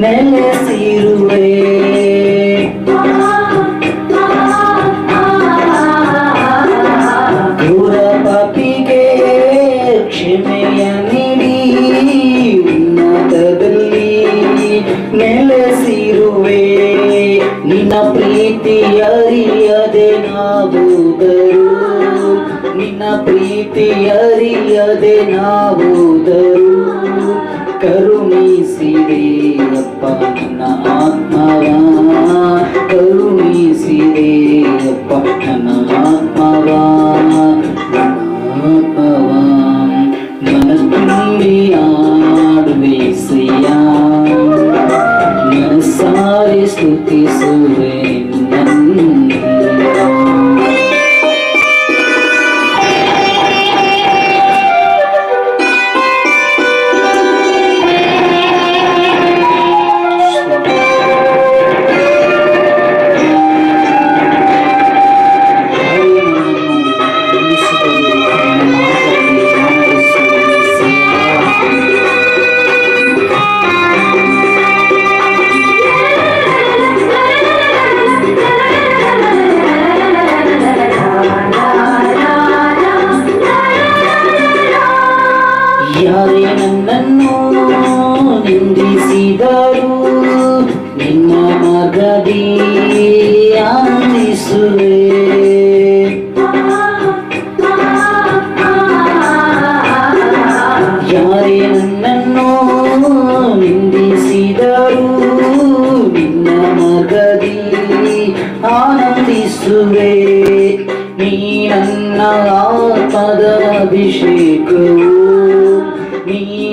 ನೆಲೆಸಿರುವೆ ಕ್ರೂರ ಪಾಪಿಗೆ ಕ್ಷಮೆಯ ನೀಡಿ ಉನ್ನತದಲ್ಲಿ ನೆಲೆಸಿರುವೆ. ನಿನ್ನ ಪ್ರೀತಿಯರಿಯದೆ ನಾವುದರು ನಿನ್ನ ಪ್ರೀತಿಯರಿಯದೆ ನಾವುದರು కరుణీసిరే అప్ప నా ఆత్మవా కరుణీసిరే అప్ప నా ఆత్మవా నా ఆత్మవా మనకుండి ఆడు వేసయ్యా మనసారి స్థుతిసు ಯಾರೇ ನನ್ನನ್ನು ನಿಂದಿಸಿದರು ನಿಮ್ಮ ಮಗದಿ ಆನಂದಿಸುವೆ. ಯಾರೇ ನನ್ನನ್ನು ನಿಂದಿಸಿದರು ನಿನ್ನ ಮಗದಿ ಆನಂದಿಸುವೆ. ನೀ ನನ್ನ ಆತ್ಮದ ಅಭಿಷೇಕವು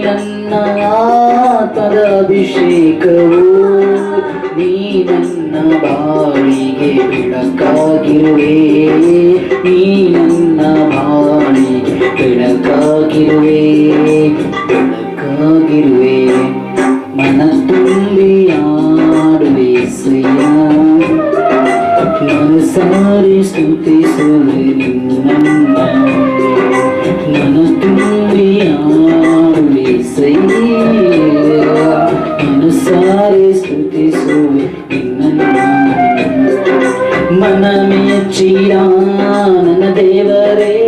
ನನ್ನ ಆತ್ಮದ ಅಭಿಷೇಕವು ನೀ ನನ್ನ ಬಾಳಿಗೆ ಬೆಳಕಾಗಿರುವೆ ನೀ ನನ್ನ ಬಾಳಿಗೆ ಬೆಳಕಾಗಿರುವೆ ಬೆಳಕಾಗಿರುವೆ ಮನ ತುಂಬಿ ಆಡುವೆ ಸಯ್ಯ ಮನಸಾರಿ ಸ್ತುತಿಸುವೆ ನಿನ್ನ ಮನ ನಿನ್ನ ಮನ ಮೆಚ್ಚಿದ ನನ್ನ ದೇವರೇ